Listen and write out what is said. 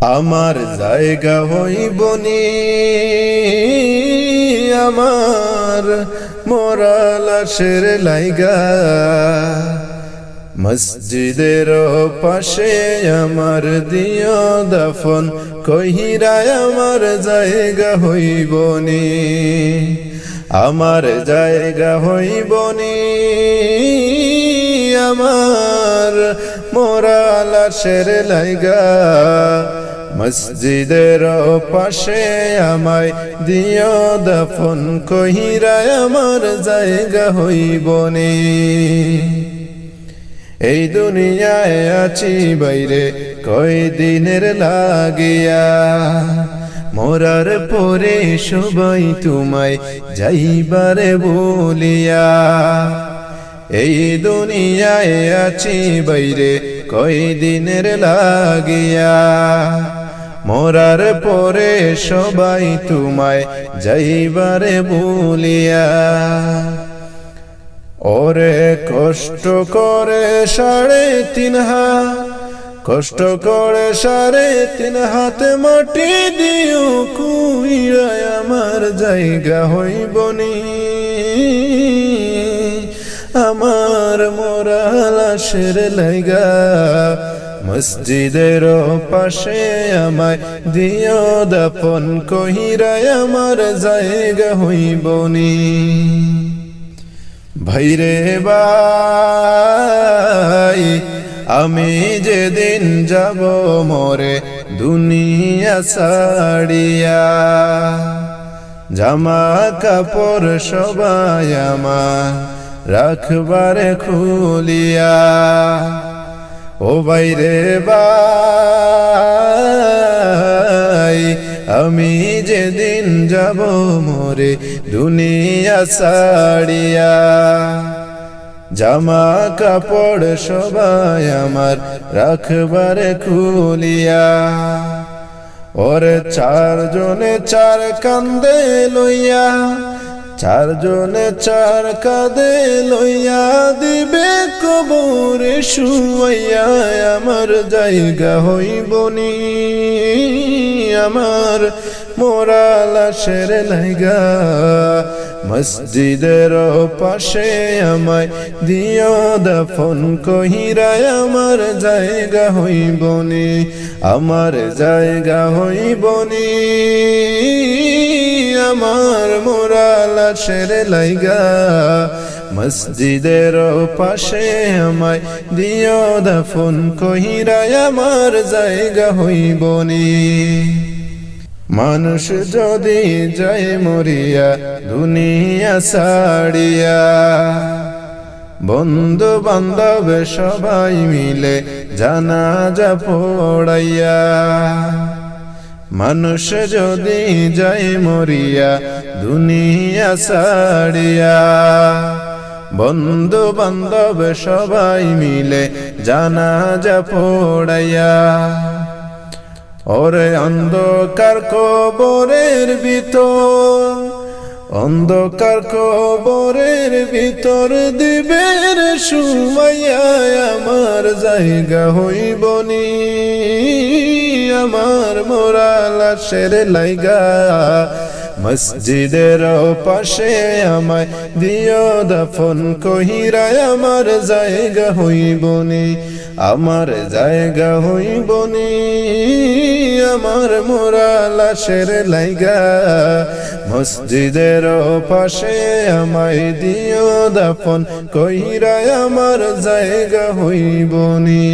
আমার জায়গা হইবনি আমার মোরা লাশের লাইগা। মসজিদের পাশে আমার দিয় দফন কহিরায় আমার জায়গা হইবনি আমার জায়গা হইবনি আমার মোরা লাশের লাইগা। মসজিদের পাশে আমায় দিও দফন কহিরায় আমার জায়গা হইবনি এই দুনিয়ায় আছি বাইরে কয় দিনের লাগিয়া। মোরার পরে সবাই তোমায় যাইবারে বলিয়া। এই দুনিয়ায় আছি বাইরে কয় দিনের লাগিয়া। মোরার পরে সবাই তোমায় যাইবারে বলিয়া। ওরে কষ্ট করে সাড়ে তিন হাত, কষ্ট করে সাড়ে তিন হাতে মাটি দিও কুইরায় আমার জায়গা হইবনি আমার মোরা লাশের লাইগা মসজিদের পাশে আমায় দিও দাপন কহিরায় আমার জায়গা হইবনি ভাইরে ভাই, আমি যেদিন যাব মরে দুনিয়া সাড়িয়া জামা কাপড় সবাই আমার রাখবারে খুলিয়া। ও বাইরে ভাই, আমি যেদিন যাব মোরে দুনিয়া সাড়িয়া জামা কাপড় সবাই আমার রাখবার খুলিয়া। ওরে চারজনে চার কান্দে লইয়া, চারজনে চার কাঁদে লইয়া দিবে কবরে শুয়াইয়া, আমার জায়গা হইবনি আমার মোরা লাশের লাইগা, মসজিদের পাশে আমায় দিও দফন কহিরায় আমার জায়গা হইবনি আমার জায়গা হইবনি আমার মোরা লাশের লাইগা মসজিদের পাশে আমায় দিও দফন, কহিরায় আমার জায়গা হইবনি মানুষ যদি যায় মরিয়া, দুনিয়া সাড়িয়া বন্ধু বান্ধব সবাই মিলে জানাজা পড়াইয়া, মানুষ যদি যায় মরিয়া, দুনিয়া সাড়িয়া বন্ধু বান্ধব সবাই মিলে জানাজা পড়াইয়া। ওরে অন্ধকার কবরের ভিতর, অন্ধকার কবরের ভিতর দিবের সুমাইয়া আমার জায়গা হইবনি আমার মোরা লাশের লাইগা মসজিদের পাশে আমায় দিও দফন কহিরায় আমার জায়গা হইবনি আমার জায়গা হইবনি আমার মোরা লাশের লাইগা। মসজিদের পাশে আমায় দিও দফন কহিরায় আমার জায়গা হইবনি